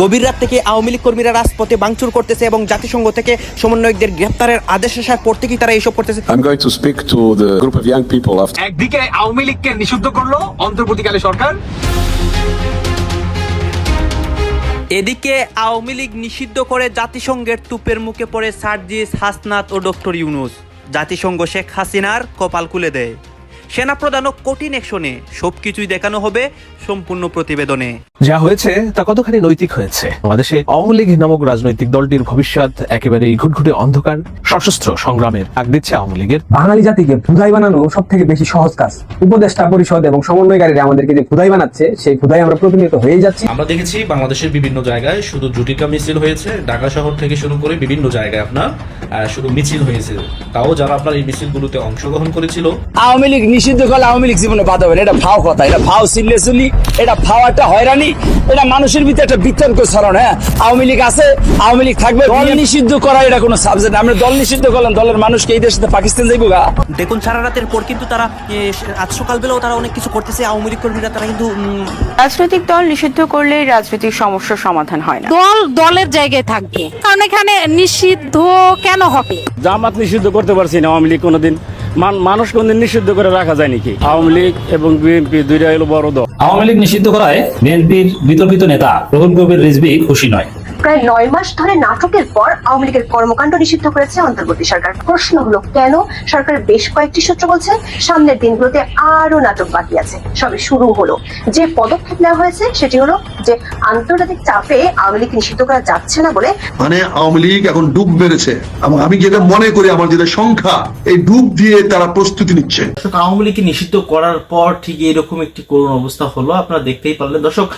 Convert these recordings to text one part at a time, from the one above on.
গভীর রাত থেকে আওয়ামী লীগ কর্মীরা রাজপথে ভাঙচুর করতেছে এবং জাতিসংঘ থেকে সমন্বয়কদের গ্রেপ্তারের আদেশ আসার পর থেকেই তারা এইসব করতেছে। I'm going to speak to the group of young people after. একদিকে আওয়ামী লীগকে নিষিদ্ধ করল অন্তর্বর্তীকালে সরকার। এদিকে আওয়ামী লীগ নিষিদ্ধ করে জাতিসংঘের তুপের মুখে পড়ে সার্জিস হাসনাত ও ডক্টর ইউনুস। জাতিসংঘ শেখ হাসিনার কপাল খুলে দেয়। সেনাপ্রধানও কঠিন অ্যাকশনে সবকিছুই দেখানো হবে সম্পূর্ণ প্রতিবেদনে। যা হয়েছে তা কতখানি নৈতিক হয়েছে? বাংলাদেশে আওয়ামী লীগ নামক রাজনৈতিক দলটির ভবিষ্যৎ একেবারে ঘুটঘুটে অন্ধকার সশস্ত্র সংগ্রামের আগ দিচ্ছে আওয়ামী লীগের। বাঙালি জাতিকে ক্ষুদাই বানানো সব থেকে বেশি সহজ কাজ। উপদেষ্টা পরিষদ এবং সমন্বয়কারীরা আমাদেরকে যে ক্ষুদাই বানাচ্ছে সেই ক্ষুদাই আমরা প্রতিনিয়ত হয়ে যাচ্ছি। আমরা দেখেছি বাংলাদেশের বিভিন্ন জায়গায় শুধু জুটিকা মিছিল হয়েছে ঢাকা শহর থেকে শুরু করে বিভিন্ন জায়গায় আপনার আহ, শুধু মিছিল হয়েছে। তাও যারা আপনার এই মিছিলগুলোতে অংশগ্রহণ করেছিল। আওয়ামী লীগ নিষিদ্ধ করলে আওয়ামী লীগ জীবনে বাদ হবে এটা ফাও কথা এটা ফাও সিল্লে চুলি এটা ফাও একটা হয়রানি এটা মানুষের ভিতরে একটা বিতর্ক ছড়ানো হ্যাঁ? আওয়ামী লীগ আছে আওয়ামী লীগ থাকবে। দল নিষিদ্ধ করা এটা কোনো সাবজেক্ট আমরা দল নিষিদ্ধ করলাম দলের মানুষকে এই দেশে পাকিস্তান যাইবো গা। দেখুন সারা রাতের পর কিন্তু তারা আজ সকালবেলাও তারা অনেক কিছু করতেছে আওয়ামী লীগ কর্মীরা তারা কিন্তু রাজনৈতিক দল নিষিদ্ধ করলে রাজনৈতিক সমস্যার সমাধান হয় না। দল দলের জায়গায় থাকবে। কারণ এখানে নিষিদ্ধ কেন হবে? জামাত নিষিদ্ধ করতে পারছি না আওয়ামী লীগ কোনোদিন। মানুষ কোনদিন নিষিদ্ধ করে রাখা যায় নাকি? আওয়ামী লীগ এবং বিএনপি দুইটা হলো বড় দল। আওয়ামী লীগ নিষিদ্ধ করায় বিএনপির বিতর্কিত নেতা রহুল কবির রিজবি খুশি নয়। প্রায় নয় মাস ধরে নাটকের পর আওয়ামী লীগের কর্মকাণ্ড নিষিদ্ধ করেছে অন্তর্বর্তী সরকার। প্রশ্ন হলো কেন? সরকারের বেশ কয়েকটি সূত্র বলছে সামনের দিনগুলোতে আরও নাটক বাকি আছে। সবে শুরু হলো। যে পদক্ষেপ নেওয়া হয়েছে সেটি হলো যে আন্তর্জাতিক চাপে আওয়ামী লীগ নিষিদ্ধ করা যাচ্ছে না বলে মানে আওয়ামী লীগ এখন ডুব মেরেছে। এবং আমি যেটা মনে করি আমার যেটা সংখ্যা এই ডুব দিয়ে তারা প্রস্তুতি নিচ্ছে। আওয়ামী লীগকে নিষিদ্ধ করার পর ঠিক এরকম একটি করুণ অবস্থা হলো। আপনারা দেখতেই পারলেন। দর্শক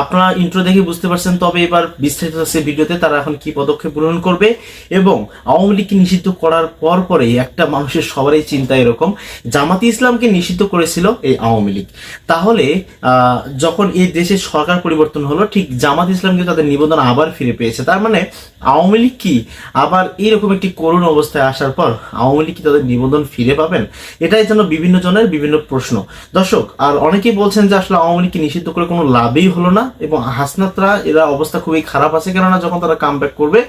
আপনারা ইন্ট্রো দেখে বুঝতে পারছেন তবে এবার বিস্তারিত আছে ভিডিওতে তারা এখন কি পদক্ষেপ গ্রহণ করবে এবং আওয়ামী লীগকে নিষিদ্ধ করার পর পরেই একটা মানুষের সবারই চিন্তা এরকম। জামাতি ইসলামকে নিষিদ্ধ করেছিল এই আওয়ামী লীগ। তাহলে যখন এই দেশের সরকার পরিবর্তন হলো, ঠিক জামাত ইসলামকে তাদের নিবন্ধন আবার ফিরে পেয়েছে। তার মানে আওয়ামী লীগ কি আবার এইরকম একটি করুণ অবস্থায় আসার পর আওয়ামী লীগ কি তাদের নিবন্ধন ফিরে পাবেন? এটাই যেন বিভিন্ন জনের বিভিন্ন প্রশ্ন। দর্শক, আর অনেকেই বলছেন যে আসলে আওয়ামী লীগকে নিষিদ্ধ করে কোনো লাভই হলো না। এবং হাসনাতরা এরা অবস্থা খুবই খারাপ আছে কেননা যখন তারা কাম করবে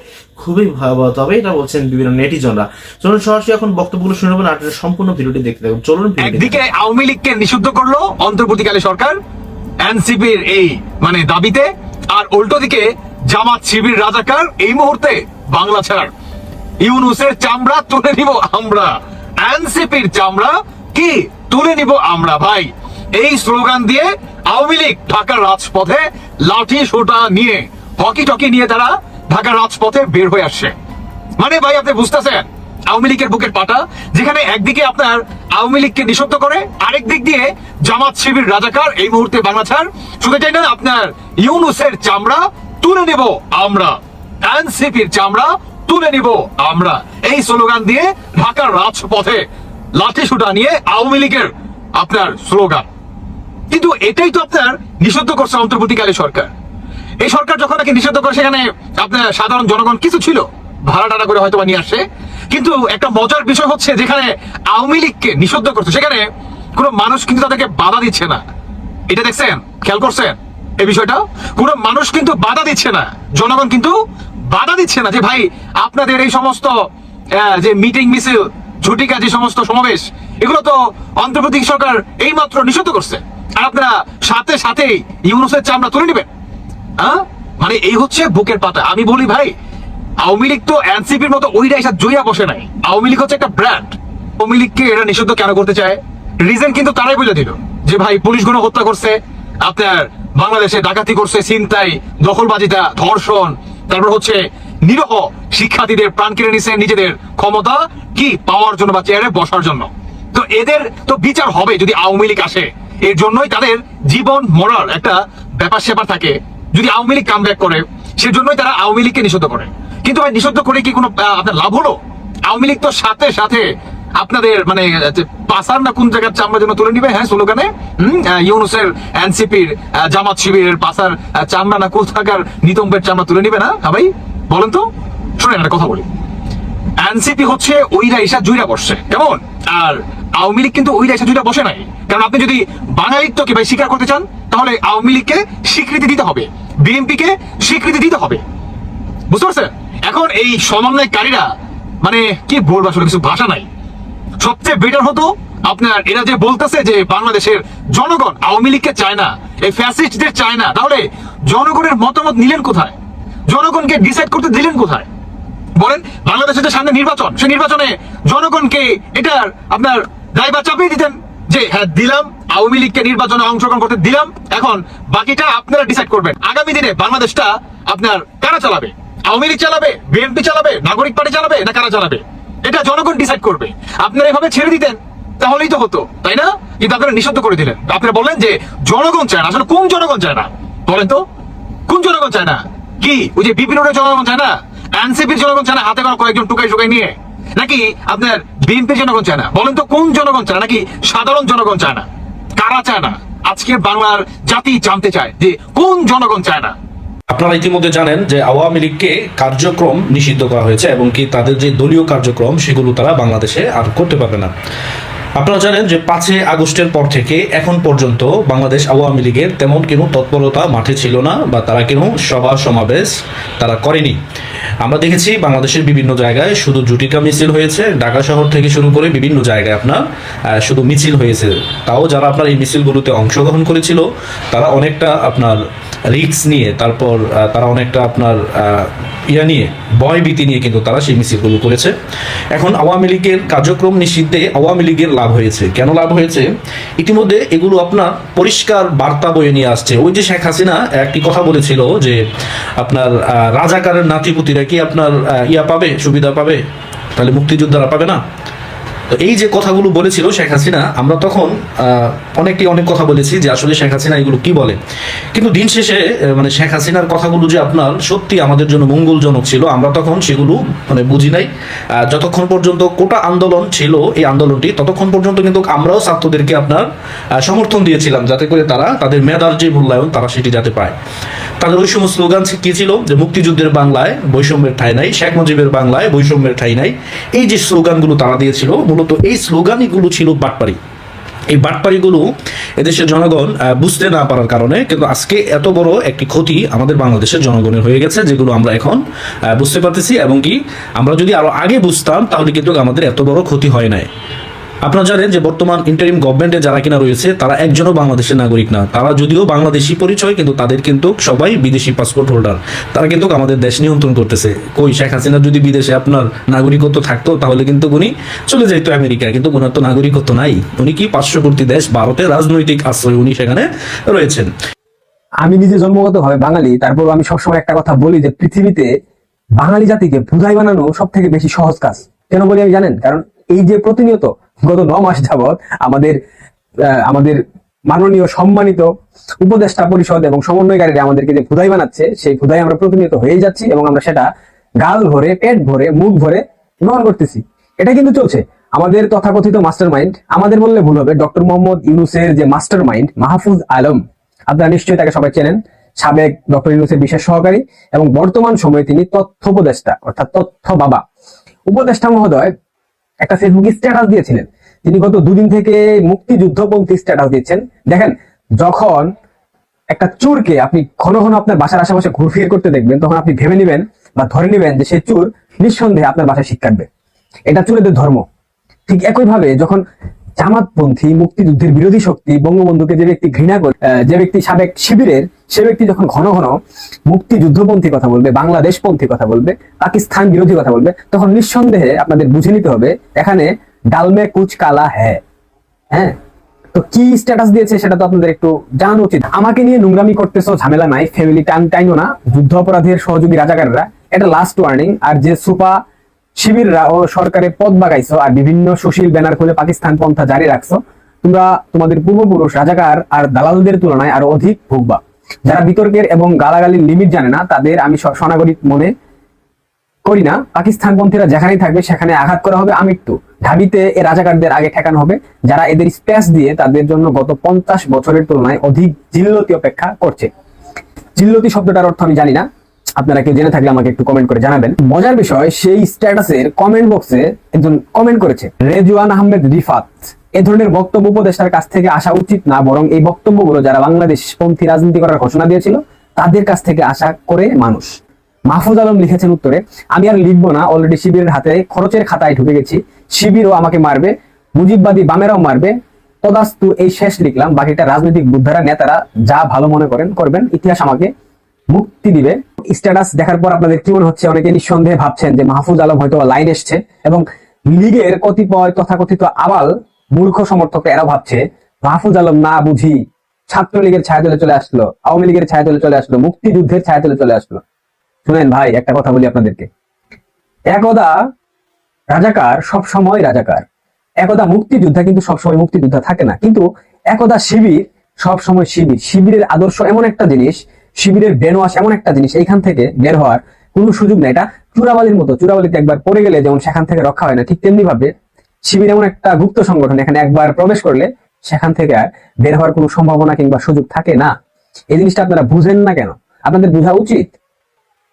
খুবই ভয়াবহ হবে এটা বলছেন বিভিন্ন নেটিজনরা। চলুন সরাসরি এখন বক্তব্যগুলো শুনে নেবেন আর সম্পূর্ণ ভিডিওটি দেখতে থাকুন। চলুন একদিকে আওয়ামী লীগকে নিষিদ্ধ করল অন্তর্বর্তীকালে সরকার এনসিপির এই মানে দাবিতে আর উল্টো দিকে জামাত শিবির রাজাকার এই মুহূর্তে বাংলা ছাড় ইউনুসের চামড়া তুলে নিব আমরা। এনসিপির চামড়া কি? তুলে নিব আমরা ভাই। এই স্লোগান দিয়ে আওয়ামী লীগ ঢাকার রাজপথে লাঠি সোটা নিয়ে, হকি টকি নিয়ে তারা ঢাকার রাজপথে বের হয়ে আসছে। মানে ভাই, আপনি বুঝতেছেন? আওয়ামী লীগের বুকের পাটা, যেখানে একদিকে আপনার আওয়ামী লীগকে নিষিদ্ধ করে, আরেক দিক দিয়ে জামাত শিবির রাজাকার, এই মুহূর্তে বাংলা ছাড়। শুধু চাই না, আপনার ইউনুসের চামড়া তুলে নেব আমরা। এনসিপির চামড়া তুলে নিব আমরা। এই স্লোগান দিয়ে ঢাকার রাজপথে লাঠি সুটা নিয়ে আওয়ামী লীগের আপনার স্লোগান। কিন্তু এটাই তো আপনার নিষিদ্ধ করছে অন্তর্বর্তীকালে সরকার। এই সরকার যখন নাকি নিষিদ্ধ করে, সেখানে আপনার সাধারণ জনগণ কিছু ছিল, ভাড়া করে হয়তো নিয়ে আসছে কিন্তু একটা মজার বিষয় হচ্ছে, যেখানে আওয়ামী লীগকে নিষিদ্ধ করছে, সেখানে কোনো মানুষ কিন্তু তাদেরকে বাধা দিচ্ছে না। এটা দেখছেন? খেয়াল করছেন? এই বিষয়টা? কোনো মানুষ কিন্তু বাধা দিচ্ছে না। জনগণ কিন্তু বাধা দিচ্ছে না যে, ভাই, আপনাদের এই সমস্ত যে মিটিং মিছিল ঝুটিকা যে সমস্ত সমাবেশ, এগুলো তো অন্তর্বর্তী সরকার এই মাত্র নিষিদ্ধ করছে। আপনারা সাথে সাথেই ইউনুসের চামড়া তুলে নেবেন। হ্যাঁ? মানে এই হচ্ছে বুকের পাতা। আমি বলি, ভাই, আওয়ামী লীগ তো এনসিপির মতো ওইটা এসে জইয়া বসে নাই। আওয়ামী লীগ হচ্ছে একটা ব্র্যান্ড আওয়ামী লীগকে এরা নিষিদ্ধ কেন করতে চায়? রিজন কিন্তু তারাই বলে দিল। যে, ভাই, পুলিশগুলো হত্যা করছে, আপনার বাংলাদেশে ডাকাতি করছে, ছিনতাই দখলবাজিতা ধর্ষণ, তারপর হচ্ছে নিরহ শিক্ষার্থীদের প্রাণ কেড়ে নিছে নিজেদের ক্ষমতা কি পাওয়ার জন্য বা চেয়ারে বসার জন্য। তো এদের তো বিচার হবে যদি আওয়ামী লীগ আসে। এর জন্যই তাদের জীবন, মরার একটা ব্যাপার স্যাপার থাকে। যদি আওয়ামী লীগ কাম করে, সেজন্যই তারা আওয়ামী লীগকে নিষিদ্ধ করে। কিন্তু ভাই, নিষিদ্ধ করে কি কোনো আপনার লাভ হলো? আওয়ামী লীগ তো সাথে সাথে আপনাদের মানে পাসার না কোন জায়গার চামড়া যেন তুলে নিবে? হ্যাঁ স্লোগানে ইউনুসের, এনসিপির জামাত শিবিরের পাসার চামড়া না কোন থাকার নিতম্বের চামড়া তুলে নিবে না? হ্যাঁ ভাই, বলেন তো। শুনেন, একটা কথা বলি। এনসিপি হচ্ছে, ওইরা এসা জুইরা বসছে। কেমন? আর আওয়ামী লীগ কিন্তু ওই এসা জুইরা বসে নাই। কারণ আপনি যদি বাঙালিত্বকে ভাই স্বীকার করতে চান, তাহলে আওয়ামী লীগকে স্বীকৃতি দিতে হবে। বিএনপি কে স্বীকৃতি দিতে হবে। বুঝতে পারছেন? এখন এই সমন্বয়কারীরা মানে কি বলব আসলে, কিছু ভাষা নাই। সবচেয়ে বেটার হতো আপনার, এরা যে বলতেছে যে বাংলাদেশের জনগণ আওয়ামী লীগকে চায় না, এই ফ্যাসিস্টদের চায় না, তাহলে জনগণের মতামত নিলেন কোথায়? জনগণকে ডিসাইড করতে দিলেন কোথায়? বলেন, বাংলাদেশের যে সামনে নির্বাচন, সেই নির্বাচনে জনগণকে এটার আপনার দায়বা চাপিয়ে দিতেন। যে হ্যাঁ দিলাম, আওয়ামী লীগকে নির্বাচনে অংশগ্রহণ করতে দিলাম, এখন বাকিটা আপনারা ডিসাইড করবেন। আগামী দিনে বাংলাদেশটা আপনার কারা চালাবে? আওয়ামী লীগ চালাবে, বিএনপি চালাবে, নাগরিক পার্টি চালাবে, না কারা চালাবে? এটা জনগণ ডিসাইড করবে। আপনারা এভাবে ছেড়ে দিতেন, তাহলেই তো হতো, তাই না? কিন্তু আপনারা নিষিদ্ধ করে দিলেন। আপনারা বললেন যে, জনগণ চায় না। আসলে কোন জনগণ চায় না? বলেন তো, কোন জনগণ চায় না? কি? ওই যে বিপিন জনগণ চায় না? এনসিপির জনগণ চায় না, হাতে করা কয়েকজন টুকাই টুকাই নিয়ে? নাকি আপনার বিএনপির জনগণ চায় না। বলেন তো কোন জনগণ চায় নাকি সাধারণ জনগণ চায় না? কারা চায় না? আজকে বাংলার জাতি জানতে চায় যে কোন জনগণ চায় না। আপনারা ইতিমধ্যে জানেন যে আওয়ামী লীগকে কার্যক্রম নিষিদ্ধ করা হয়েছে এবং কি তাদের যে দলীয় কার্যক্রম, সেগুলো তারা বাংলাদেশে আর করতে পারবে না। আপনারা জানেন যে পাঁচই আগস্টের পর থেকে এখন পর্যন্ত বাংলাদেশ আওয়ামী লীগের তেমন কোনো তৎপরতা মাঠে ছিল না বা তারা কোনো সভা সমাবেশ তারা করেনি। আমরা দেখেছি বাংলাদেশের বিভিন্ন জায়গায় শুধু জুটিকা মিছিল হয়েছে, ঢাকা শহর থেকে শুরু করে বিভিন্ন জায়গায় আপনার শুধু মিছিল হয়েছে। তাও যারা আপনার এই মিছিলগুলোতে অংশগ্রহণ করেছিল, তারা অনেকটা আপনার রিক্স নিয়ে, তারপর তারা অনেকটা আপনার ইয়া নিয়ে ভয় ভীতি নিয়ে কিন্তু তারা সেই মিছিলগুলো করেছে। এখন আওয়ামী লীগের কার্যক্রম নিষিদ্ধে আওয়ামী লীগের লাভ হয়েছে। কেন লাভ হয়েছে? ইতিমধ্যে এগুলো আপনার পরিষ্কার বার্তা বয়ে নিয়ে আসছে। ওই যে শেখ হাসিনা একটি কথা বলেছিল যে, আপনার রাজাকারের নাতিপুতিরা কি আপনার ইয়া পাবে, সুবিধা পাবে? তাহলে মুক্তিযোদ্ধারা পাবে না? তো এই যে কথাগুলো বলেছিল শেখ হাসিনা আমরা তখন আহ, অনেকেই অনেক কথা বলেছি যে আসলে শেখ হাসিনা এগুলো কি বলে। কিন্তু দিন শেষে মানে শেখ হাসিনার কথাগুলো যে আপনার সত্যি আমাদের জন্য মঙ্গলজনক ছিল আমরা তখন সেগুলো মানে বুঝি নাই। যতক্ষণ পর্যন্ত কোটা আন্দোলন ছিল এই আন্দোলনটি ততক্ষণ পর্যন্ত কিন্তু আমরাও ছাত্রদেরকে আপনার সমর্থন দিয়েছিলাম যাতে করে তারা তাদের মেধার যে মূল্যায়ন তারা সেটি যাতে পায়। তাদের ওই সময় স্লোগান কি ছিল? যে মুক্তিযুদ্ধের বাংলায় বৈষম্যের ঠাঁই নাই শেখ মুজিবের বাংলায় বৈষম্যের ঠাঁই নাই। এই যে স্লোগানগুলো তারা দিয়েছিল মূলত এই স্লোগানগুলো ছিল বাটপারি। এই বাটপারিগুলো এদেশের জনগণ বুঝতে না পারার কারণে কিন্তু আজকে এত বড় একটি ক্ষতি আমাদের বাংলাদেশের জনগণের হয়ে গেছে, যেগুলো আমরা এখন বুঝতে পারতেছি এবং কি আমরা যদি আরও আগে বুঝতাম তাহলে কিন্তু আমাদের এত বড় ক্ষতি হয় নাই। আপনারা জানেন যে বর্তমান ইন্টারিম গভর্নমেন্টে যারা কিনা রয়েছে, তারা একজনও বাংলাদেশের নাগরিক না। তারা যদিও বাংলাদেশি পরিচয়, কিন্তু তাদের কিন্তু সবাই বিদেশি পাসপোর্ট হোল্ডার তারা কিন্তু আমাদের দেশ নিয়ন্ত্রণ করতেছে। কই, শেখ হাসিনা যদি বিদেশে আপনার নাগরিকত্ব থাকতো, তাহলে কিন্তু উনি চলে যাইতো আমেরিকা কিন্তু ওনার তো নাগরিকত্ব নাই। উনি কি পার্শ্ববর্তী দেশ, ভারতের রাজনৈতিক আশ্রয় উনি সেখানে রয়েছেন। আমি নিজে জন্মগত ভাবে বাঙালি, তারপর আমি সবসময় একটা কথা বলি যে পৃথিবীতে বাঙালি জাতিকে ভুদাই বানানো সব থেকে বেশি সহজ কাজ। কেন বলি আমি জানেন? কারণ এই যে প্রতিনিয়ত গত ন মাস যাবৎ আমাদের আমাদের মাননীয় সম্মানিত উপদেষ্টা পরিষদ এবং সমন্বয়কারীরা আমাদেরকে যে ভুদাই বানাচ্ছে, সেই ভুদাই আমরা প্রতিনিয়ত হয়ে যাচ্ছি এবং আমরা সেটা গাল ভরে, পেট ভরে, মুখ ভরে গ্রহণ করতেছি। এটা কিন্তু চলছে। আমাদের তথাকথিত মাস্টার মাইন্ড আমাদের বললে ভুল হবে, ডক্টর মোহাম্মদ ইউনুসের যে মাস্টার মাইন্ড মাহফুজ আলম, আপনারা নিশ্চয়ই তাকে সবাই চেনেন, সাবেক ডক্টর ইউনুসের বিশেষ সহকারী এবং বর্তমান সময়ে তিনি তথ্য উপদেষ্টা, অর্থাৎ তথ্য বাবা। উপদেষ্টা মহোদয় একটা ফেসবুক স্ট্যাটাস দিয়েছিলেন। তিনি গত দুদিন থেকে মুক্তিযুদ্ধপন্থী স্ট্যাটাস দিচ্ছেন। দেখেন, যখন একটা চোরকে আপনি ঘন ঘন আপনার বাসার আশেপাশে ঘুরফির করতে দেখবেন, তখন আপনি ভেবে নেবেন বা ধরে নেবেন যে সে চোর নিঃসন্দেহে আপনার বাসায় শিক্ষাটবে এটা চোরেদের ধর্ম। ঠিক একইভাবে যখন জামাতপন্থী, মুক্তিযুদ্ধের বিরোধী শক্তি, বঙ্গবন্ধুকে যে ব্যক্তি ঘৃণা করে যে ব্যক্তি সাবেক শিবিরের, সে ব্যক্তি যখন ঘন ঘন মুক্তিযুদ্ধপন্থী কথা বলবে, বাংলাদেশপন্থী কথা বলবে, পাকিস্তান বিরোধী কথা বলবে, তখন নিঃসন্দেহে আপনাদের বুঝে নিতে হবে, এখানে ডালমে কুচ কালা হ্যাঁ হ্যাঁ? তো কি স্ট্যাটাস দিয়েছে সেটা তো আপনাদের একটু জানানো উচিত। আমাকে নিয়ে নোংরামি করতেছো, ঝামেলা নাই ফ্যামিলি টাইম টাইমও না যুদ্ধ অপরাধের সহযোগী রাজাকাররা, এটা লাস্ট ওয়ার্নিং আর যে সুপা শিবিররা ও সরকারের পদ বাগাইছো আর বিভিন্ন সুশীল ব্যানার খুলে পাকিস্তান পন্থা জারি রাখছো, তোমরা তোমাদের পূর্বপুরুষ রাজাকার আর দালালদের তুলনায় আরও অধিক ভুগবা। যারা বিতর্কের এবং গালাগালির লিমিট জানে না, তাদের আমি সনাগরিক মনে করি না। পাকিস্তান পন্থীরা যেখানেই থাকবে, সেখানে আঘাত করা হবে আমৃত্যু। ঢাবিতে এ রাজাকারদের আগে ঠেকানো হবে, যারা এদের স্পেস দিয়ে তাদের জন্য গত পঞ্চাশ বছরের তুলনায় অধিক জিল্লতি অপেক্ষা করছে। জিল্লতি শব্দটার অর্থ আমি জানি না। আপনারা কেউ জেনে থাকলে আমাকে একটু কমেন্ট করে জানাবেন। মজার বিষয়, সেই স্ট্যাটাসের কমেন্ট বক্সে একজন কমেন্ট করেছে, রেজওয়ান আহমেদ রিফাত, এ ধরনের বক্তব্য উপদেষ্টার কাছ থেকে আসা উচিত না, বরং এই বক্তব্যগুলো যারা বাংলাদেশ পন্থী রাজনীতি করার ঘোষণা দিয়েছিল, তাদের কাছ থেকে আশা করে মানুষ। মাহফুজ আলম লিখেছেন উত্তরে, আমি আর লিখব না অলরেডি শিবিরের হাতে খরচের খাতায় ঢুকে গেছি, শিবিরও আমাকে মারবে, মুজিববাদী বামেরাও মারবে, তদাস্তু এই শেষ লিখলাম, বাকিটা রাজনৈতিক বুদ্ধারা, নেতারা যা ভালো মনে করেন, করবেন, ইতিহাস আমাকে মুক্তি দিবে। স্ট্যাটাস দেখার পর আপনাদের কি মনে হচ্ছে? অনেকে নিঃসন্দেহে ভাবছেন যে মাহফুজ আলম হয়তো লাইন এসছে এবং লীগের কতিপয় তথাকথিত আবাল মূর্খ সমর্থক এরা ভাবছে, মাহফুজ আলম না বুঝি ছাত্রলীগের ছায়াতলে চলে আসলো, আওয়ামী লীগের ছায়াতলে চলে আসলো, মুক্তিযুদ্ধের ছায়াতলে চলে আসলো। শুনেন ভাই, একটা কথা বলি আপনাদেরকে। একদা রাজাকার সব সময় রাজাকার। একদা মুক্তিযোদ্ধা কিন্তু সবসময় মুক্তিযোদ্ধা থাকে না। কিন্তু একদা শিবির সব সময় শিবির। শিবিরের আদর্শ এমন একটা জিনিস শিবিরের বেনওয়াস এমন একটা জিনিস, এইখান থেকে বের হওয়ার কোনো সুযোগ নেই। এটা চূড়াবালির মতো, চূড়াবালিতে একবার পড়ে গেলে যেমন সেখান থেকে রক্ষা হয় না, ঠিক তেমনি ভাবে শিবির এমন একটা গুপ্ত সংগঠন, এখানে একবার প্রবেশ করলে সেখান থেকে আর বের হওয়ার কোনো সম্ভাবনা কিংবা সুযোগ থাকে না। এই জিনিসটা আপনারা বুঝেন না কেন? আপনাদের বোঝা উচিত?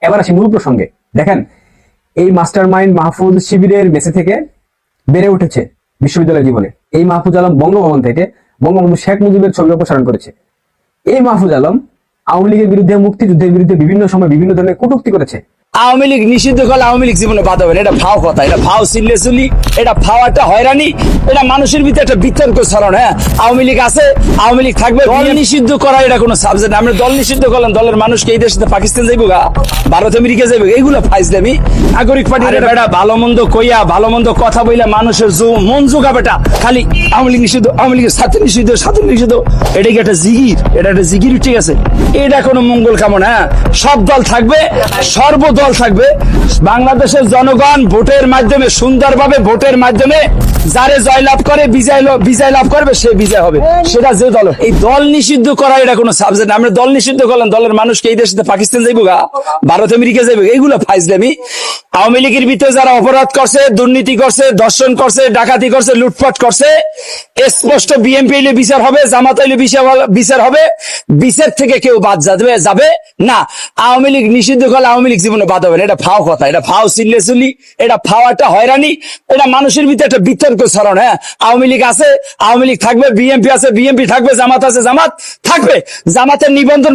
এবার আসি মূল প্রসঙ্গে। দেখেন, এই মাস্টার মাইন্ড মাহফুজ শিবিরের মেসে থেকে বেড়ে উঠেছে বিশ্ববিদ্যালয় জীবনে। এই মাহফুজ আলম বঙ্গভবন থেকে বঙ্গবন্ধু শেখ মুজিবের ছবি অপসারণ করেছে। এই মাহফুজ আলম আওয়ামী লীগের বিরুদ্ধে মুক্তিযুদ্ধের বিরুদ্ধে বিভিন্ন সময় বিভিন্ন ধরনের কটুক্তি করেছে। আওয়ামী লীগ নিষিদ্ধ করলে আওয়ামী লীগ জীবনে বাদ হবে এটা ফাও কথা এটা ফাও সিল্লে চুলি এটা ফাও একটা হয়রানি এটা মানুষের ভিতরে একটা বিতর্ক ছড়ানো হ্যাঁ? আওয়ামী লীগ আছে আওয়ামী লীগ থাকবে। দল নিষিদ্ধ করা এটা কোনো সাবজেক্ট আমরা দল নিষিদ্ধ করলাম দলের মানুষকে এই দেশে পাকিস্তান যাইবো গা ভারত আমেরিকা যাইবো এইগুলো ফাইজলামি। নাগরিক পার্টি এটা ভালো মন্দ কইয়া ভালো মন্দ কথা বইলা মানুষের মন জোগা বেটা। খালি আওয়ামী লীগ নিষিদ্ধ আওয়ামী লীগের সাথে নিষিদ্ধ সাথে নিষিদ্ধ এটা কি একটা জিগির? এটা একটা জিগির ঠিক আছে। এটা কোনো মঙ্গল কামনা হ্যাঁ? সব দল থাকবে সর্বদল থাকবে। বাংলাদেশের জনগণ ভোটের মাধ্যমে, সুন্দরভাবে ভোটের মাধ্যমে যারে জয়লাভ করে, বিজয় বিজয় লাভ করবে, সে বিজয় হবে। সেটা যে দল এই দল নিষিদ্ধ করা এটা কোনো সাবজেক্ট আমরা দল নিষিদ্ধ করলাম, দলের মানুষকে এই দেশে পাকিস্তান যাইবো গা, ভারত, আমেরিকা যাইবো এইগুলো ফাইজলামি। আওয়ামী লীগের ভিতরে যারা অপরাধ করছে, দুর্নীতি করছে দর্শন করছে, ডাকাতি করছে, লুটপাট করছে, স্পষ্ট বিএনপি হইলে বিচার হবে, জামাত হইলে বিচার হবে, বিচার থেকে কেউ বাদ যাবে যাবে না। আওয়ামী লীগ নিষিদ্ধ করলে আওয়ামী লীগ জীবনে এটা ফাও কথা, এটা ফাও চুলি এটা ফাও একটা হয়রানি, এটা মানুষের ভিতরে একটা বিতর্ক হ্যাঁ? আওয়ামী লীগ আছে, আওয়ামী লীগ থাকবে আছে থাকবে, জামাত আছে, জামাত থাকবে। জামাতের নিবন্ধন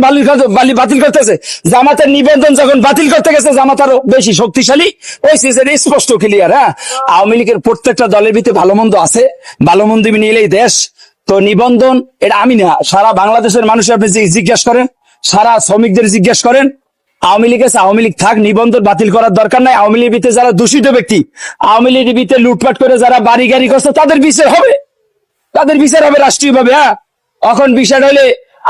বাতিল করতেছে। জামাতের নিবন্ধন যখন বাতিল করতে গেছে, জামাত আরও বেশি শক্তিশালী। ওই সিজন স্পষ্ট ক্লিয়ার হ্যাঁ? আওয়ামী লীগের প্রত্যেকটা দলের ভিতরে ভালো মন্দ আছে, ভালো মন্দ নিলেই দেশ। তো নিবন্ধন, এটা আমি না, সারা বাংলাদেশের মানুষ আপনি জিজ্ঞাসা করেন, সারা শ্রমিকদের জিজ্ঞাসা করেন আওয়ামী লীগ আছে, আওয়ামী লীগ থাক, নিবন্ধন বাতিল করার দরকার নাই। আওয়ামী লীগ যারা দূষিত ব্যক্তি, আওয়ামী লীগ বিতে লুটপাট করে যারা বাড়ি গাড়ি করছে, তাদের বিচার হবে। তাদের বিচার হবে রাষ্ট্রীয়ভাবে হ্যাঁ? এখন বিচার হলে,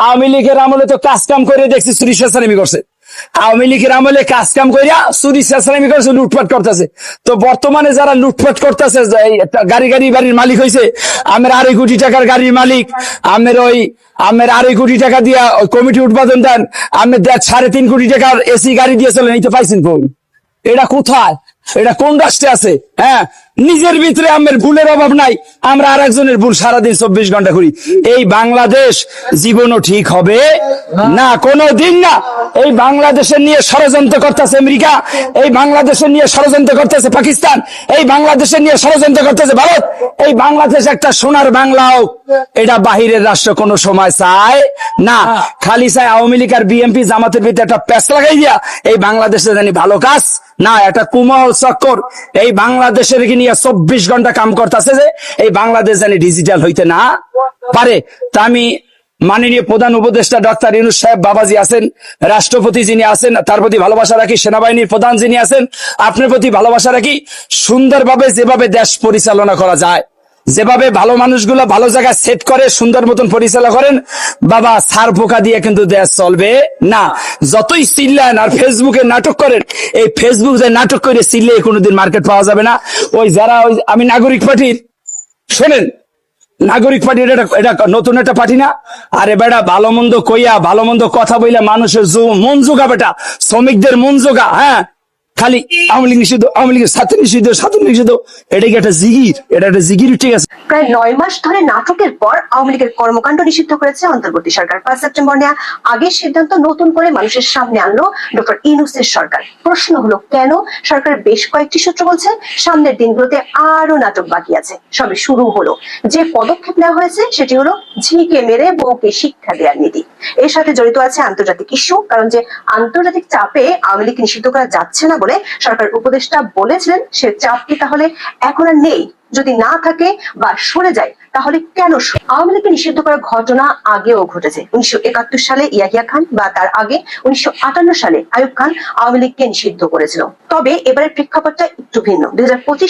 আওয়ামী লীগের আমলে তো কাজ কাম করে দেখছি চুরি সাসারামি করছে। আওয়ামী লীগের আমলে কাজ কাম করিয়া চুরি সাসারামি করছে লুটপাট করতেছে। তো বর্তমানে যারা লুটপাট করতেছে গাড়ি গাড়ি বাড়ির মালিক হয়েছে আমের আড়াই কোটি টাকার গাড়ির মালিক, আমের ওই, আমের আড়াই কোটি টাকা দিয়া ওই কমিটি উৎপাদন দেন, আমের দেখ সাড়ে তিন কোটি টাকার এসি গাড়ি দিয়েছিলেন এই তো পাইছেন কই এটা কোথায়? এটা কোন রাষ্ট্রে আছে? হ্যাঁ নিজের ভিতরে আমের ভুলের অভাব নাই আমরা আর একজনের ভুল সারাদিন চব্বিশ ঘণ্টা করি। এই বাংলাদেশ জীবনও ঠিক হবে না কোনো দিন না। এই বাংলাদেশের নিয়ে ষড়যন্ত্র করতেছে আমেরিকা এই বাংলাদেশের নিয়ে ষড়যন্ত্র করতেছে পাকিস্তান এই বাংলাদেশের নিয়ে ষড়যন্ত্র করতেছে ভারত। এই বাংলাদেশ একটা সোনার বাংলা হোক এটা বাহিরের রাষ্ট্র কোনো সময় চায় না। খালি চায় আওয়ামী লীগ আর বিএনপি জামাতের ভিতরে একটা প্যাস লাগাই দিয়া এই বাংলাদেশে জানি ভালো কাজ না একটা কুমল চক্কর। এই বাংলাদেশের কি নিয়ে চব্বিশ ঘণ্টা কাম করতেছে যে এই বাংলাদেশ জানি ডিজিটাল হইতে না পারে। তা আমি মাননীয় প্রধান উপদেষ্টা ডক্টর ইনুস সাহেব বাবাজি আছেন, রাষ্ট্রপতি যিনি আছেন, তার প্রতি ভালোবাসা রাখি, সেনাবাহিনীর প্রধান যিনি আছেন, আপনার প্রতি ভালোবাসা রাখি। সুন্দরভাবে যেভাবে দেশ পরিচালনা করা যায় যেভাবে ভালো মানুষগুলো ভালো জায়গায় সেট করে, সুন্দর মতন পরিচালনা করেন, বাবা সার পোকা দিয়ে কিন্তু দেশ চলবে না। যতই চিল্লান আর ফেসবুকে নাটক করেন, এই ফেসবুক যে নাটক করে চিল্লে কোনোদিন মার্কেট পাওয়া যাবে না। ওই যারা ওই, আমি নাগরিক পার্টির, শোনেন, নাগরিক পার্টি এটা এটা নতুন একটা পার্টি না? আরে বেটা, ভালো মন্দ কইয়া, ভালো মন্দ কথা বইলে মানুষের মন জোগা বেটা শ্রমিকদের মন জোগা হ্যাঁ? খালি আওয়ামী লীগ নিষিদ্ধ, আওয়ামী লীগের ছাত্র নিষিদ্ধ ছাত্র নিষিদ্ধ এটা কি একটা জিগির? এটা একটা জিগির, ঠিক আছে? প্রায় নয় মাস ধরে নাটকের পর আওয়ামী লীগের কর্মকাণ্ড নিষিদ্ধ করেছে অন্তর্বর্তী সরকার। পাঁচ সেপ্টেম্বর নেওয়া আগের সিদ্ধান্ত নতুন করে মানুষের সামনে আনলো ডক্টর ইনুসের সরকার। প্রশ্ন হলো, কেন সরকার বেশ কয়েকটি সূত্র বলছে, সামনের দিনগুলোতে আরও নাটক বাকি আছে। সবে শুরু হলো। যে পদক্ষেপ নেওয়া হয়েছে, সেটি হলো ঝিকে মেরে বউকে শিক্ষা দেওয়ার নীতি। এর সাথে জড়িত আছে আন্তর্জাতিক ইস্যু, কারণ যে আন্তর্জাতিক চাপে আওয়ামী লীগ নিষিদ্ধ করা যাচ্ছে না বলে সরকার উপদেষ্টা বলেছিলেন, সে চাপটি তাহলে এখন আর নেই। যদি না থাকে বা সরে যায় তাহলে কেন আওয়ামী লীগকে নিষিদ্ধ করার ঘটনা আগেও ঘটেছে। উনিশশো একাত্তর সালে ইয়াহিয়া খান বা তার আগে উনিশশো আটান্ন সালে আয়ুব খান আওয়ামী লীগকে নিষিদ্ধ করেছিল। তবে এবারের প্রেক্ষাপটটা একটু ভিন্ন। দুই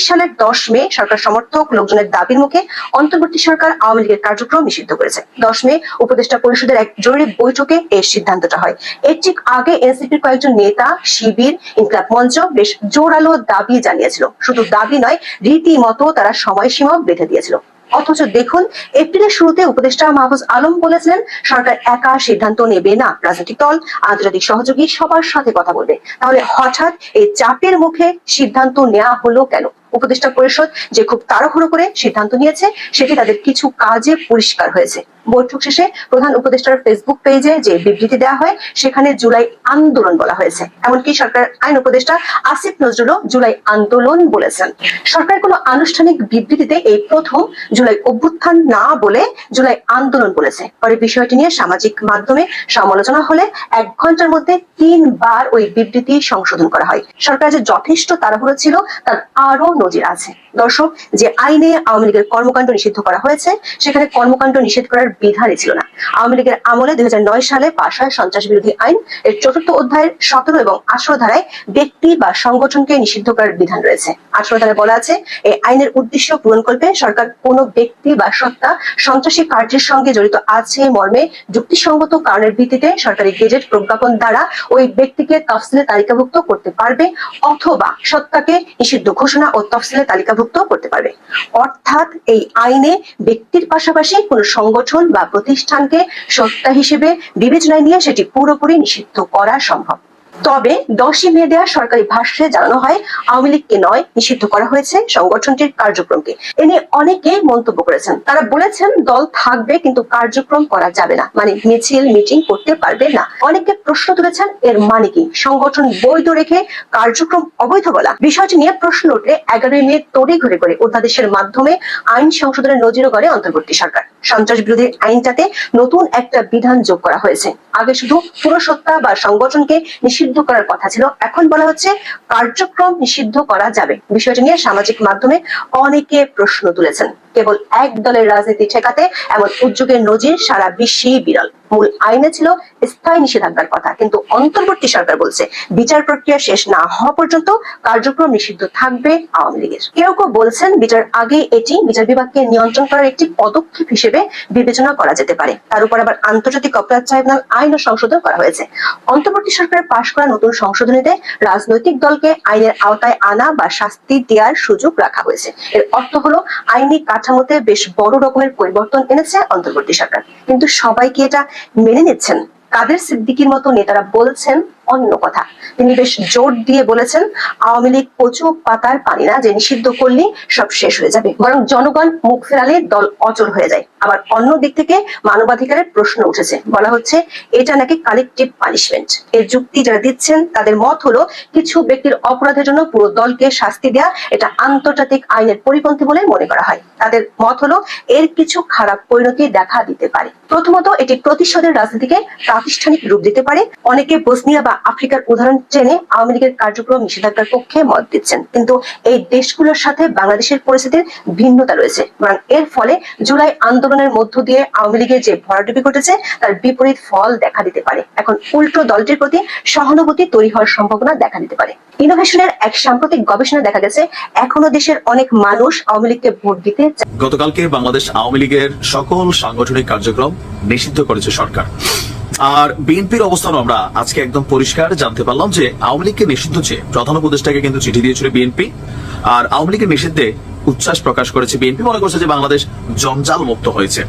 সালের দশ মে সরকার সমর্থক লোকজনের দাবির মুখে অন্তর্বর্তী সরকার আওয়ামী লীগের কার্যক্রম নিষিদ্ধ করেছে। দশ মে উপদেষ্টা পরিষদের এক জরুরি বৈঠকে এই সিদ্ধান্তটা হয়। এর ঠিক আগে এনসিপির কয়েকজন নেতা, শিবির, ইনকলাব মঞ্চ বেশ জোরালো দাবি জানিয়েছিল। শুধু দাবি নয়, রীতিমতো তারা সময়সীমাও বেঁধে দিয়েছিল। অথচ দেখুন, এপ্রিলের শুরুতে উপদেষ্টা মাহফুজ আলম বলেছিলেন, সরকার একা সিদ্ধান্ত নেবে না। রাজনৈতিক দল, আন্তর্জাতিক সহযোগী সবার সাথে কথা বলবে। তাহলে হঠাৎ এই চাপের মুখে সিদ্ধান্ত নেওয়া হলো কেন? উপদেষ্টা পরিষদ যে খুব তাড়াহুড়ো করে সিদ্ধান্ত নিয়েছে, সেটি তাদের কিছু কাজে পরিষ্কার হয়েছে। বৈঠক শেষে প্রধান উপদেষ্টার ফেসবুক পেজে যে বিবৃতি দেওয়া হয়, সেখানে জুলাই আন্দোলন বলা হয়েছে। এমনকি সরকার আইন উপদেষ্টা আসিফ নজরুলও জুলাই আন্দোলন বলেছেন। সরকার কোনো আনুষ্ঠানিক বিবৃতিতে এই প্রথম জুলাই অভ্যুত্থান না বলে জুলাই আন্দোলন বলেছে। পরে বিষয়টি নিয়ে সামাজিক মাধ্যমে সমালোচনা হলে এক ঘণ্টার মধ্যে তিনবার ওই বিবৃতি সংশোধন করা হয়। সরকার যে যথেষ্ট তাড়াহুড়ো ছিল, তার আরও নজির আছে। দর্শক, যে আইনে আওয়ামী লীগের কর্মকাণ্ড নিষিদ্ধ করা হয়েছে, সেখানে কর্মকাণ্ড নিষেধ করার বিধানই ছিল না। আওয়ামী লীগের আমলে দুই সালে পাশ হয় সন্ত্রাস বিরোধী আইন। এর চতুর্থ অধ্যায়ের সতেরো এবং আঠারো ধারায় ব্যক্তি বা সংগঠনকে নিষিদ্ধ করার বিধান রয়েছে। আঠারো ধারায় বলা আছে, এই আইনের উদ্দেশ্য পূরণকল্পে সরকার কোনো ব্যক্তি বা সত্তা সন্ত্রাসী কার্যের সঙ্গে জড়িত আছে, মর্মে যুক্তিসঙ্গত কারণের ভিত্তিতে সরকারি গেজেট প্রজ্ঞাপন দ্বারা ওই ব্যক্তিকে তফসিলে তালিকাভুক্ত করতে পারবে, অথবা সত্তাকে নিষিদ্ধ ঘোষণা ও তফসিলে তালিকাভুক্ত করতে পারবে। অর্থাৎ এই আইনে ব্যক্তির পাশাপাশি কোনো সংগঠন বা প্রতিষ্ঠানকে সত্তা হিসেবে বিবেচনায় নিয়ে সেটি পুরোপুরি নিষিদ্ধ করা সম্ভব। তবে দশই মে দেওয়া সরকারি ভাষ্যে জানানো হয়, আওয়ামী লীগকে নয় নিষিদ্ধ করা হয়েছে সংগঠনটির কার্যক্রমকে। এ নিয়ে অনেকে মন্তব্য করেছেন। তারা বলেছেন, দল থাকবে কিন্তু কার্যক্রম করা যাবে না। মানে মিছিল, মিটিং করতে পারবে না। অনেকে প্রশ্ন তুলেছেন, এর মানে কি? সংগঠন বৈধ রেখে কার্যক্রম অবৈধ বলা। বিষয়টি নিয়ে প্রশ্ন উঠলে এগারোই মে তড়ি ঘুরে করে অধ্যাদেশের মাধ্যমে আইন সংশোধনের নজিরও করে অন্তর্বর্তী সরকার। সন্ত্রাস বিরোধী আইনটাতে নতুন একটা বিধান যোগ করা হয়েছে। আগে শুধু পুরসত্তা বা সংগঠনকে নিষিদ্ধ করার কথা ছিল, এখন বলা হচ্ছে কার্যক্রম নিষিদ্ধ করা যাবে। বিষয়টি নিয়ে সামাজিক মাধ্যমে অনেকে প্রশ্ন তুলেছেন। কেবল এক দলের রাজনীতি ঠেকাতে এমন উদ্যোগের নজির সারা বিশ্বেই বিরল। মূল আইনে ছিল স্থায়ী নিষেধাজ্ঞার কথা, কিন্তু অন্তর্বর্তী সরকার বলছে বিচার প্রক্রিয়া শেষ না হওয়া পর্যন্ত কার্যক্রম নিষিদ্ধ থাকবে আওয়ামী লীগের। কেউ কেউ বলছেন বিচার আগে এটি বিচার বিভাগকে নিয়ন্ত্রণ করার একটি পদক্ষেপ হিসেবে বিবেচনা করা যেতে পারে। তার উপর আবার আন্তর্জাতিক অপরাধ ট্রাইব্যুনাল আইনও সংশোধন করা হয়েছে। অন্তর্বর্তী সরকারের পাশ করা নতুন সংশোধনীতে রাজনৈতিক দলকে আইনের আওতায় আনা বা শাস্তি দেওয়ার সুযোগ রাখা হয়েছে। এর অর্থ হলো আইনি কাঠামোতে বেশ বড় রকমের পরিবর্তন এনেছে অন্তর্বর্তী সরকার। কিন্তু সবাই কি এটা মেনে নিচ্ছেন? কাদের সিদ্দিকির মতো নেতারা বলছেন অন্য কথা। তিনি বেশ জোর দিয়ে বলেছেন, আওয়ামী লীগ কচু পাতার পানি না, যে নিষিদ্ধ করলে সব শেষ হয়ে যাবে। বরং জনগণ মুখ ফেরালে দল অচল হয়ে যায়। আবার অন্য দিক থেকে মানবাধিকারের প্রশ্ন উঠেছে। বলা হচ্ছে, এটা নাকি কালেকটিভ পানিশমেন্ট এর যুক্তি যারা দিচ্ছেন, তাদের মত হলো, কিছু ব্যক্তির অপরাধের জন্য পুরো দলকে শাস্তি দেয়া, এটা আন্তর্জাতিক আইনের পরিপন্থী বলে মনে করা হয়। তাদের মত হলো, এর কিছু খারাপ পরিণতি দেখা দিতে পারে। প্রথমত, এটি প্রতিশোধের রাজনীতিকে প্রাতিষ্ঠানিক রূপ দিতে পারে। অনেকে বসনিয়া বা আফ্রিকার উদাহরণ টেনে আওয়ামী লীগের কার্যক্রম নিষেধাজ্ঞার পক্ষে মত দিচ্ছেন। কিন্তু এই দেশগুলোর সাথে বাংলাদেশের পরিস্থিতির ভিন্নতা রয়েছে। বরং এর ফলে জুলাই আন্দোলনের মধ্য দিয়ে আওয়ামী লীগের যে ভরাডুবি ঘটেছে, তার বিপরীত ফল দেখা দিতে পারে। এখন উল্টো দলটির প্রতি সহানুভূতি তৈরি হওয়ার সম্ভাবনা দেখা দিতে পারে। ইনোভেশনের এক সাম্প্রতিক গবেষণা দেখা গেছে, এখনও দেশের অনেক মানুষ আওয়ামী লীগকে ভোট দিতে গতকালকে বাংলাদেশ আওয়ামী লীগের সকল সাংগঠনিক কার্যক্রম নিষিদ্ধ করেছে সরকার। আর বিএনপির অবস্থান আমরা আজকে একদম পরিষ্কার জানতে পারলাম যে আওয়ামী লীগকে নিষিদ্ধ চেয়ে প্রধান উপদেষ্টাকে কিন্তু চিঠি দিয়েছিল বিএনপি। আর আওয়ামী লীগের নিষিদ্ধে উচ্ছ্বাস প্রকাশ করেছে বিএনপি। মনে করছে যে বাংলাদেশ জঞ্জাল মুক্ত হয়েছে।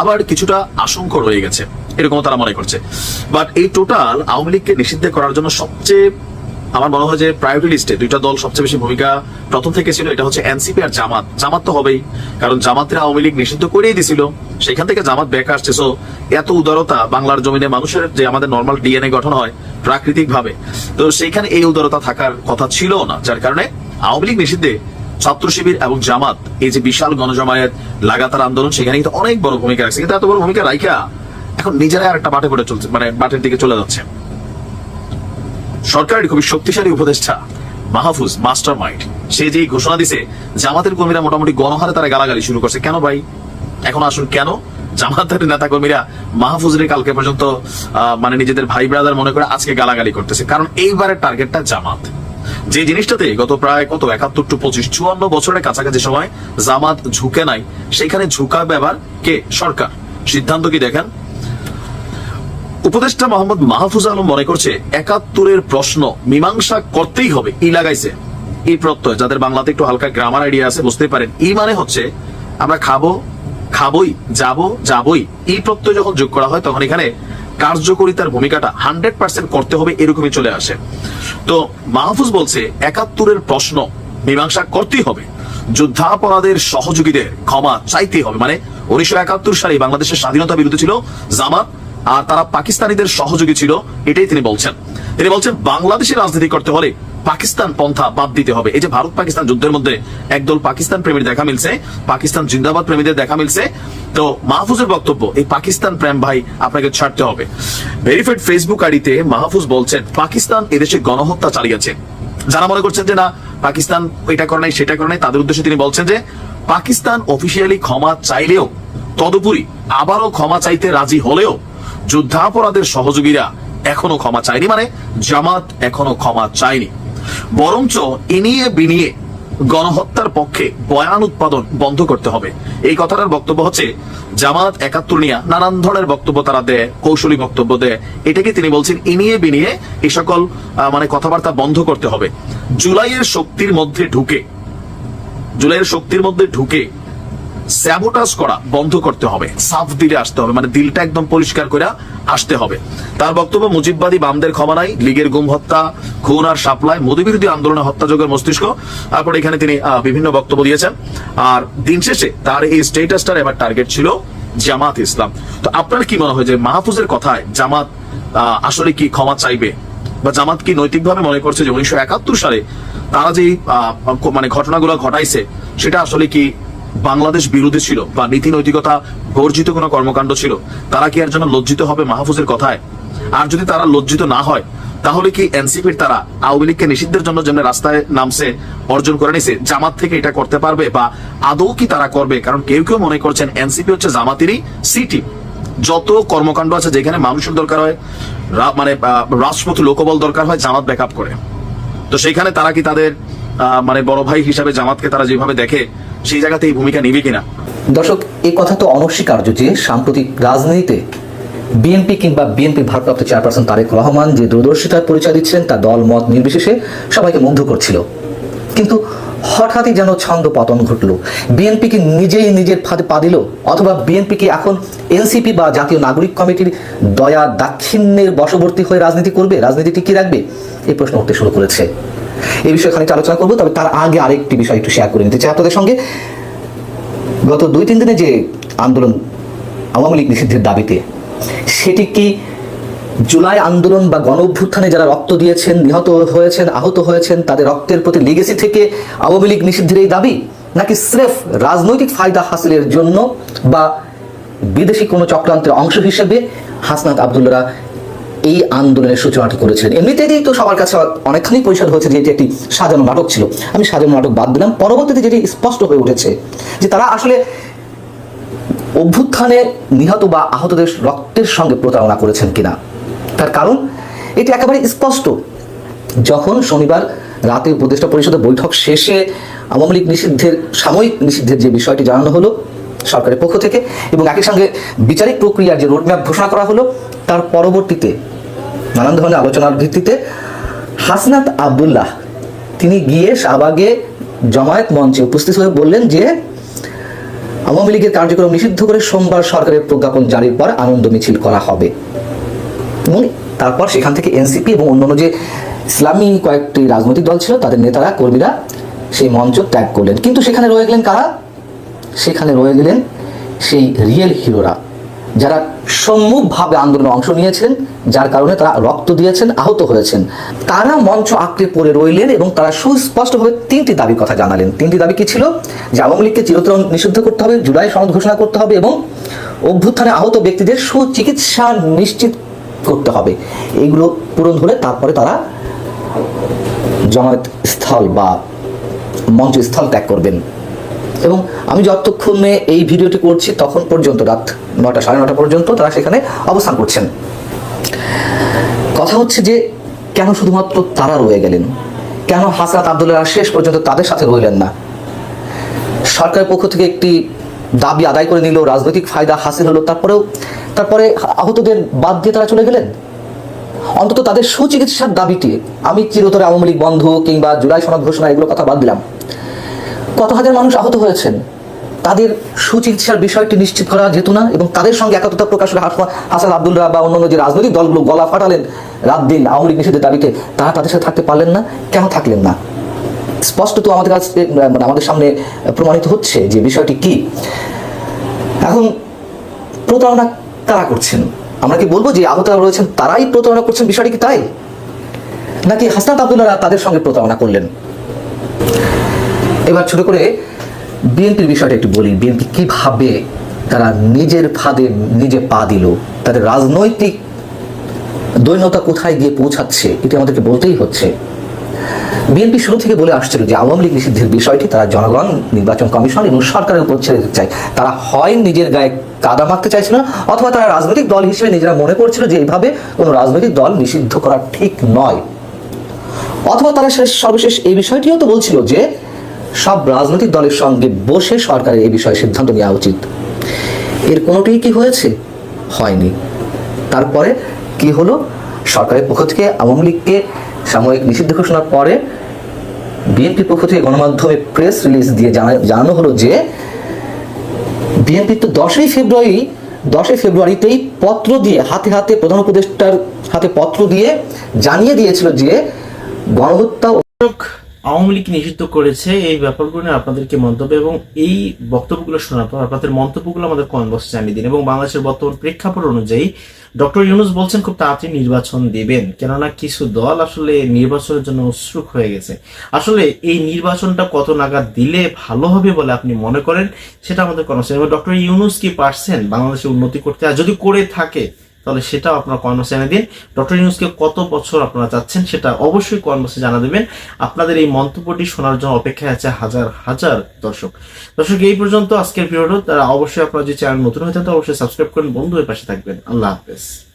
আবার কিছুটা আশঙ্ক রয়ে গেছে এরকম তারা মনে করছে। বাট এই টোটাল আওয়ামী লীগকে নিষিদ্ধ করার জন্য সবচেয়ে আমার মনে হয় যে প্রায়োরিটি লিস্টে দুইটা দল সবচেয়ে বেশি ভূমিকা প্রথম থেকে ছিল, এটা হচ্ছে এনসিপি আর জামাত। জামাত তো হবেই, কারণ জামাতের আওয়ামী লীগ নিষিদ্ধ করেই দিছিল। সেখান থেকে জামাত ব্যাক আসছে। সো এত উদারতা বাংলার জমিনে মানুষের যে আমাদের নর্মাল ডিএনএ গঠন হয় প্রাকৃতিক ভাবে তো সেইখানে এই উদারতা থাকার কথা ছিল না, যার কারণে আওয়ামী লীগ নিষিদ্ধে ছাত্র শিবির এবং জামাত, এই যে বিশাল গণজমায়েত লাগাতার আন্দোলন, সেখানে কিন্তু অনেক বড় ভূমিকা রাখছে। কিন্তু এত বড় ভূমিকা রাইখা এখন নিজেরাই আর একটা বাটে পড়ে চলছে মানে বাটের দিকে চলে যাচ্ছে। সরকারের খুবই শক্তিশালী উপদেষ্টা মাহফুজ মাস্টার মাইন্ড সে যে ঘোষণা দিছে জামাতের কর্মীরা মোটামুটি গণহারে তারা গালাগালি শুরু করছে। কেন ভাই? এখন আসুন কেন? জামাতের নেতা কর্মীরা মাহফুজের কালকে পর্যন্ত মানে নিজেদের ভাই ব্রাদার মনে করে আজকে গালাগালি করতেছে। কারণ এইবারের টার্গেটটা জামাত। যে জিনিসটাতে গত প্রায় কত? একাত্তর টু পঁচিশ, চুয়ান্ন বছরের কাছাকাছি সময় জামাত ঝুঁকে নাই। সেখানে ঝুঁকা ব্যাপার কে? সরকার। সিদ্ধান্ত কি দেখেন? উপদেষ্টা মোহাম্মদ মাহফুজ আলম মনে করছে একাত্তরের প্রশ্ন মীমাংসা করতেই হবে, ই লাগাইছে। এই প্রত্যয়, যাদের বাংলাতে একটু হালকা গ্রামার আইডিয়া আছে, বুঝতে পারেন। ই মানে হচ্ছে আমরা খাব, খাবই, যাব, যাবই। এই প্রত্যয় যখন যোগ করা হয়, তখন এখানে কার্যকরিতার ভূমিকাটা হান্ড্রেড পার্সেন্ট করতে হবে, এরকমই চলে আসে। তো মাহফুজ বলছে, একাত্তরের প্রশ্ন মীমাংসা করতেই হবে। যুদ্ধাপরাধের সহযোগীদের ক্ষমা চাইতে হবে। মানে উনিশশো একাত্তর সালে বাংলাদেশের স্বাধীনতা বিরুদ্ধে ছিল জামাত আর তারা পাকিস্তানিদের সহযোগী ছিল, এটাই তিনি বলছেন। তিনি বলছেন বাংলাদেশের রাজনীতি করতে হলে পাকিস্তান পন্থা বাদ দিতে হবে। এই যে ভারত পাকিস্তান যুদ্ধের মধ্যে একদল পাকিস্তান প্রেমীর দেখা মিলছে, পাকিস্তান জিন্দাবাদ প্রেমীদের দেখা মিলছে, তো মাহফুজের বক্তব্য, এই পাকিস্তান প্রেম ভাই আপনাকে ছাড়তে হবে। ভেরিফাইড ফেসবুক আইডিতে মাহফুজ বলছেন, পাকিস্তান এদেশে গণহত্যা চালিয়েছে। যারা মনে করছেন যে না, পাকিস্তান এটা করে নাই, সেটা করে নাই, তাদের উদ্দেশ্যে তিনি বলছেন যে, পাকিস্তান অফিসিয়ালি ক্ষমা চাইলেও, তদুপরি আবারও ক্ষমা চাইতে রাজি হলেও যুদ্ধাপরাধের সহযোগীরা এখনও ক্ষমা চায়নি মানে জামাত এখনও ক্ষমা চায়নি। বরঞ্চ এনিয়ে বিনিয়ে গণহত্যার পক্ষে বয়ান উৎপাদন বন্ধ করতে হবে। এই কথাটার বক্তব্য হচ্ছে, জামাত একাত্তর নিয়ে নানান ধরনের বক্তব্য তারা দেয়, কৌশলী বক্তব্য দেয়। এটাকে তিনি বলছেন ইনিয়ে বিনিয়ে এই সকল মানে কথাবার্তা বন্ধ করতে হবে। জুলাইয়ের শক্তির মধ্যে ঢুকে, জুলাইয়ের শক্তির মধ্যে ঢুকে স্যাবোটাজ করা বন্ধ করতে হবে। সাফ দিলে আসতে হবে মানে দিলটা একদম পরিষ্কার করে আসতে হবে। তার বক্তব্য, মুজিববাদী বামদের ক্ষমা নাই, লীগের গুম হত্যা, খুন আর সাপ্লাই মোদী বিরোধী আন্দোলনে হত্যাযোগের মস্তিষ্ক। তারপর এখানে তিনি বিভিন্ন বক্তব্য দিয়েছেন। আর দিন শেষে তার এই স্টেটাসটার এবার টার্গেট ছিল জামাত ইসলাম। তো আপনার কি মনে হয় যে মাহফুজের কথায় জামাত আসলে কি ক্ষমা চাইবে? বা জামাত কি নৈতিকভাবে মনে করছে যে উনিশশো একাত্তর সালে তারা যে মানে ঘটনাগুলো ঘটাইছে, সেটা আসলে কি বাংলাদেশ বিরোধী ছিল বা নীতি নৈতিকতা বর্জিত কোনো কর্মকাণ্ড ছিল, তারা কি এর জন্য লজ্জিত হবে মাহফুজের কথায়? আর যদি তারা লজ্জিত না হয়, তাহলে কি এনসিপির তারা আওয়ামী লীগকে নিষিদ্ধের জন্য যেমন রাস্তায় নামছে, অর্জন করে নিছে, জামাত থেকে এটা করতে পারবে বা আদৌ কি তারা করবে? কারণ কেউ কেউ মনে করছেন এনসিপি হচ্ছে জামাতেরই সিটি যত কর্মকাণ্ড আছে যেখানে মানুষের দরকার হয় মানে রাষ্ট্রপতি লোকবল দরকার হয়, জামাত ব্যাকআপ করে। তো সেইখানে তারা কি তাদের মানে বড় ভাই হিসাবে জামাতকে তারা যেভাবে দেখে সেই জায়গাতে এই ভূমিকা নিবে কিনা? দর্শক, এই কথা তো অনস্বীকার্য যে সাম্প্রতিক রাজনীতিতে বিএনপি কিংবা বিএনপির ভারপ্রাপ্ত চেয়ারপারসন তারেক রহমান যে দূরদর্শিতার পরিচয় দিচ্ছেন তা দল, মত নির্বিশেষে সবাইকে মুগ্ধ করছিল। কিন্তু হঠাৎই যেন ছন্দ পতন ঘটল। বিএনপি কি নিজেই নিজের ফাঁদে পা দিল? অথবা বিএনপি কি এখন এনসিপি বা জাতীয় নাগরিক কমিটির দয়া দাক্ষিণ্যের বশবর্তী হয়ে রাজনীতি করবে? রাজনীতিটি কি রাখবে? এই প্রশ্ন উঠতে শুরু করেছে। এই বিষয়ে খানিকটা আলোচনা করব, তবে তার আগে আরেকটি বিষয় একটু শেয়ার করে নিতে চাই আপনাদের সঙ্গে। গত দুই তিন দিনে যে আন্দোলন আওয়ামী লীগ নিষিদ্ধের দাবিতে, সেটি কি জুলাই আন্দোলন বা গণ অভ্যুত্থানে যারা রক্ত দিয়েছেন, নিহত হয়েছেন, আহত হয়েছেন, তাদের রক্তের প্রতি লিগেসি থেকে আওয়ামী লীগ নিষিদ্ধের এই দাবি? নাকি স্রেফ রাজনৈতিক ফায়দা হাসিলের জন্য বা বিদেশি কোনো চক্রান্তের অংশ হিসেবে হাসনাত আবদুল্লারা এই আন্দোলনের সূচনাটি করেছিলেন এমনিতেই তো সবার কাছে অনেকখানি পরিষ্কার হয়েছে যে এটি একটি সাজানো নাটক ছিল। আমি সাজানো নাটক বাদ দিলাম। পরবর্তীতে যেটি স্পষ্ট হয়ে উঠেছে যে তারা আসলে অভ্যুত্থানে নিহত বা আহতদের রক্তের সঙ্গে প্রতারণা করেছেন কিনা। তার কারণ, এটি একেবারে স্পষ্ট। যখন শনিবার রাতে উপদেষ্টা পরিষদের বৈঠক শেষে আওয়ামী লীগ নিষিদ্ধের, সাময়িক নিষিদ্ধের যে বিষয়টি জানানো হলো সরকারের পক্ষ থেকে এবং একই সঙ্গে বিচারিক প্রক্রিয়ার যে রোডম্যাপ ঘোষণা করা হলো, তার পরবর্তীতে নানান ধরনের আলোচনার ভিত্তিতে হাসনাত আবদুল্লাহ, তিনি গিয়ে শাহবাগে জমায়েত মঞ্চে উপস্থিত হয়ে বললেন যে, আওয়ামী লীগের কার্যক্রম নিষিদ্ধ করে সোমবার সরকারের প্রজ্ঞাপন জারির পর আনন্দ মিছিল করা হবে। এবং তারপর সেখান থেকে এনসিপি এবং অন্যান্য যে ইসলামী কয়েকটি রাজনৈতিক দল ছিল, তাদের নেতারা, কর্মীরা সেই মঞ্চ ত্যাগ করলেন। কিন্তু সেখানে রয়ে গেলেন কারা? সেখানে রয়ে গেলেন সেই রিয়েল হিরোরা। যারা সম্মুখভাবে আন্দোলনে অংশ নিয়েছিলেন যার কারণে তারা রক্ত দিয়েছেন, আহত হয়েছেন। তারা মঞ্চ আঁকড়ে পড়ে রইলেন এবং তারা সুস্পষ্টভাবে তিনটি দাবির কথা জানালেন। তিনটি দাবি কি ছিল? যে আওয়ামী লীগকে চিরতর নিষিদ্ধ করতে হবে, জুলাই সনদ ঘোষণা করতে হবে এবং অভ্যুত্থানে আহত ব্যক্তিদের সুচিকিৎসা নিশ্চিত করতে হবে। এইগুলো পূরণ হলে তারপরে তারা জমায়েত স্থল বা মঞ্চ স্থল ত্যাগ করবেন। এবং আমি যতক্ষণে এই ভিডিওটি করছি তখন পর্যন্ত, রাত নটা সাড়ে নটা পর্যন্ত তারা সেখানে অবস্থান করছেন। কথা হচ্ছে যে, কেন শুধুমাত্র তারা রয়ে গেলেন? কেন হাসরাত আবদুল্লাহ শেষ পর্যন্ত তাদের সাথে রইলেন না? সরকারের পক্ষ থেকে একটি দাবি আদায় করে নিল, রাজনৈতিক ফায়দা হাসিল হলো, তারপরেও তারপরে আহতদের বাদ দিয়ে তারা চলে গেলেন? অন্তত তাদের সুচিকিৎসার দাবিটি আমি চিরতরে আওয়ামী লীগ বন্ধ কিংবা জুলাই সনদ ঘোষণা এগুলো কথা বাদ দিলাম। কত হাজার মানুষ আহত হয়েছেন? তাদের সুচিকিৎসার বিষয়টি নিশ্চিত করা যেত না এবং তাদের সঙ্গে একাত্মতা প্রকাশ করে হাস- হাসান আবদুল্লাহ বা অন্যান্য যে রাজনৈতিক দলগুলো গলা ফাটালেন রাত দিন আওয়ামী লীগ নিষেধের দাবিতে, তারা তাদের সাথে থাকতে পারলেন না। কেন থাকলেন না? স্পষ্ট তো আমাদের কাছে মানে আমাদের সামনে প্রমাণিত হচ্ছে যে বিষয়টি কি। এখন প্রতারণা কারা করছেন? আমরা কি বলব যে আহতরা রয়েছেন, তারাই প্রতারণা করছেন? বিষয়টি কি তাই? নাকি হাসনাত আবদুল্লাহ তাদের সঙ্গে প্রতারণা করলেন? এবার ছোট করে বিএনপির বিষয়টা একটু বলি। বিএনপি কীভাবে তারা নিজের ফাঁদে নিজে পা দিল, তাদের রাজনৈতিক দৈন্যতা কোথায় গিয়ে পৌঁছাচ্ছে, এটি আমাদেরকে বলতেই হচ্ছে। বিএনপি শুরু থেকে বলে আসছিল যে আওয়ামী লীগ নিষিদ্ধের বিষয়টি তারা জনগণ, নির্বাচন কমিশন এবং সরকারের উপর ছেড়ে দিতে চায়। তারা হয় নিজের গায়ে কাদা মাখতে চাইছিল না, অথবা তারা রাজনৈতিক দল হিসেবে নিজেরা মনে করছিল যে এইভাবে কোনো রাজনৈতিক দল নিষিদ্ধ করা ঠিক নয়। অথবা তারা শেষ সর্বশেষ এই বিষয়টিও তো বলছিল যে সব রাজনৈতিক দলের সঙ্গে বসে সরকারের এই বিষয়ে সিদ্ধান্ত নেওয়া উচিত। এর কোনোটিই কি হয়েছে? হয়নি। তারপরে কি হলো? সরকারের পক্ষ থেকে আওয়ামী লীগকে সাময়িক নিষিদ্ধ ঘোষণার পরে বিএনপি পক্ষ থেকে গণমাধ্যমে প্রেস রিলিজ দিয়ে জানা- জানানো হলো যে বিএনপি তো দশই ফেব্রুয়ারি, দশই ফেব্রুয়ারিতেই পত্র দিয়ে, হাতে হাতে প্রধান উপদেষ্টার হাতে পত্র দিয়ে জানিয়ে দিয়েছিল যে গণহত্যা আওয়ামী লীগ নিষিদ্ধ করেছে এই ব্যাপারগুলো নিয়ে আপনাদেরকে মন্তব্য এবং এই বক্তব্যগুলো শোনার পর আপনাদের মন্তব্যগুলো আমাদের কমেন্ট বক্সে জানিয়ে দিন এবং বাংলাদেশের বর্তমান প্রেক্ষাপট অনুযায়ী ডক্টর ইউনুস বলছেন খুব তাড়াতাড়ি নির্বাচন দেবেন কেননা কিছু দল আসলে নির্বাচনের জন্য উৎসুক হয়ে গেছে। আসলে এই নির্বাচনটা কত নাগাদ দিলে ভালো হবে বলে আপনি মনে করেন? সেটা আমাদের কনসার্ন এবং ডক্টর ইউনুস কি পারছেন বাংলাদেশের উন্নতি করতে? আর যদি করে থাকে তাহলে সেটাও আপনারা কনভার্সে জানিয়ে দিন। ডক্টর নিউজকে কত বছর আপনারা চাচ্ছেন সেটা অবশ্যই কনভার্সে জানা দেবেন। আপনাদের এই মন্তব্যটি শোনার জন্য অপেক্ষায় আছে হাজার হাজার দর্শক। দর্শক, এই পর্যন্ত আজকের ভিডিওটা তারা অবশ্যই আপনারা যে চ্যানেল নতুন হয়ে থাকেন, অবশ্যই সাবস্ক্রাইব করেন। বন্ধু পাশে থাকবেন। আল্লাহ হাফেজ।